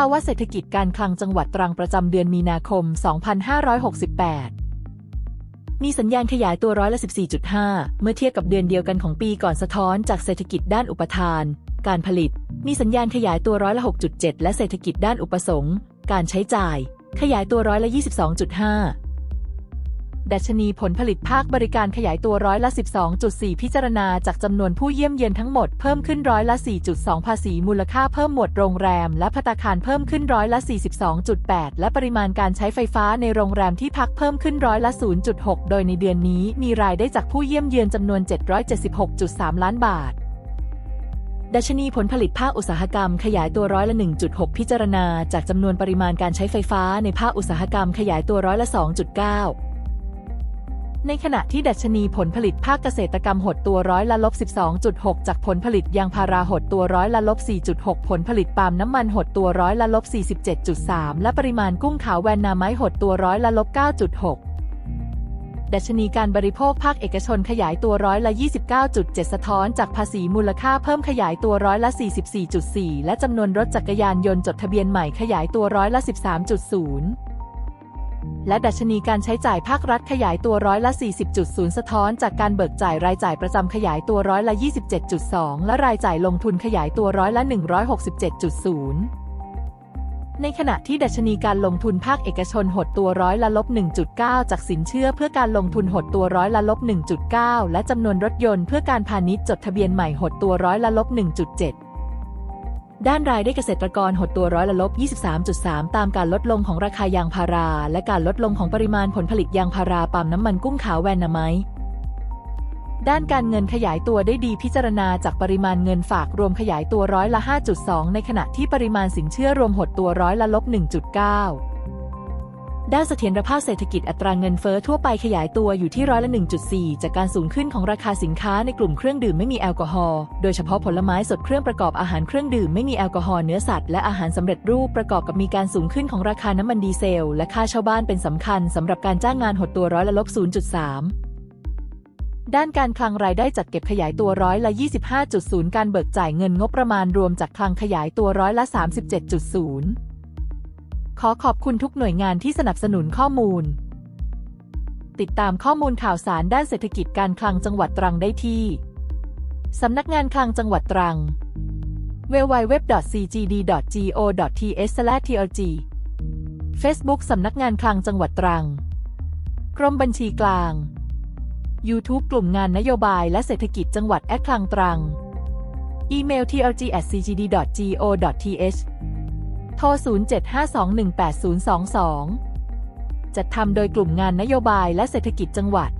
ภาวะเศรษฐกิจการคลังจังหวัดตรังประจำเดือนมีนาคม 2568 มีสัญญาณขยายตัวร้อยละ 14.5 เมื่อเทียบกับเดือนเดียวกันของปีก่อนสะท้อนจากเศรษฐกิจด้านอุปทาน การผลิต มีสัญญาณขยายตัวร้อยละ 6.7 และเศรษฐกิจด้านอุปสงค์ การใช้จ่าย ขยายตัวร้อยละ 22.5 ดัชนีผลผลิตภาคบริการขยายตัวร้อยละ 12.4 พิจารณาจากจำนวนผู้เยี่ยมเยียนทั้งหมดเพิ่มขึ้นร้อยละ 4.2 ภาษีมูลค่าเพิ่มหมวดโรงแรม และภัตตาคารเพิ่มขึ้นร้อยละ 42.8 และปริมาณการใช้ไฟฟ้าในโรงแรมที่พักเพิ่มขึ้นร้อยละ 0.6 โดยในเดือนนี้มีรายได้จากผู้เยี่ยมเยือนจำนวน 776.3 ล้านบาทดัชนีผลผลิตภาคอุตสาหกรรมขยายตัวร้อยละ 1.6 พิจารณาจากจำนวนปริมาณการใช้ไฟฟ้าในภาคอุตสาหกรรมขยายตัวร้อยละ 2.9 ในขณะที่ดัชนีผลผลิตภาคเกษตรกรรมหดตัวร้อยละลบ 12.6 จากผลผลิตยางพาราหดตัวร้อยละลบ 4.6 ผลผลิตปาล์มน้ำมันหดตัวร้อยละลบ 47.3 และปริมาณกุ้งขาวแวนนาไม้หดตัวร้อยละลบ 9.6ดัชนีการบริโภคภาคเอกชนขยายตัวร้อยละ 29.7 สะท้อนจากภาษีมูลค่าเพิ่มขยายตัวร้อยละ 44.4 และจำนวนรถจักรยานยนต์จดทะเบียนใหม่ขยายตัวร้อยละ 13.0 และดัชนีการใช้จ่ายภาครัฐขยายตัวร้อยละ 40.0 สะท้อนจากการเบิกจ่ายรายจ่ายประจำขยายตัวร้อยละ 27.2 และรายจ่ายลงทุนขยายตัวร้อยละ 167.0ในขณะที่ดัชนีการลงทุนภาคเอกชนหดตัวร้อยละลบ 1.9 จากสินเชื่อเพื่อการลงทุนหดตัวร้อยละลบ 1.9 และจำนวนรถยนต์เพื่อการพาณิชย์จดทะเบียนใหม่หดตัวร้อยละลบ 1.7 ด้านรายได้เกษตรกรหดตัวร้อยละลบ 23.3 ตามการลดลงของราคายางพารา และการลดลงของปริมาณผลผลิตยางพาราปาล์มน้ำมันกุ้งขาวแวนนาไมด้านการเงินขยายตัวได้ดีพิจารณาจากปริมาณเงินฝากรวมขยายตัวร้อยละ 5.2 ในขณะที่ปริมาณสินเชื่อรวมหดตัวร้อยละลบ 1.9 ด้านเสถียรภาพเศรษฐกิจอัตราเงินเฟ้อทั่วไปขยายตัวอยู่ที่ร้อยละ 1.4 จากการสูงขึ้นของราคาสินค้าในกลุ่มเครื่องดื่มไม่มีแอลกอฮอล์ โดยเฉพาะผลไม้สดเครื่องประกอบอาหารเครื่องดื่มไม่มีแอลกอฮอล์เนื้อสัตว์และอาหารสำเร็จรูปประกอบกับมีการสูงขึ้นของราคาน้ำมันดีเซล และค่าเช่าบ้านเป็นสำคัญสำหรับการจ้างงานหดตัวร้อยละลบ 0.3ด้านการคลังรายได้จัดเก็บขยายตัวร้อยละ 25.0 การเบิกจ่ายเงินงบประมาณรวมจากคลังขยายตัวร้อยละ 37.0 ขอขอบคุณทุกหน่วยงานที่สนับสนุนข้อมูล ติดตามข้อมูลข่าวสารด้านเศรษฐกิจการคลังจังหวัดตรังได้ที่ สำนักงานคลังจังหวัดตรัง www.cgd.go.th/tlg Facebook สำนักงานคลังจังหวัดตรัง กรมบัญชีกลาง YouTube กลุ่มงานนโยบายและเศรษฐกิจจังหวัดแอดคลังตรัง อีเมล tlg@cgd.go.th โทร 0752180022 จัดทำโดยกลุ่มงานนโยบายและเศรษฐกิจจังหวัด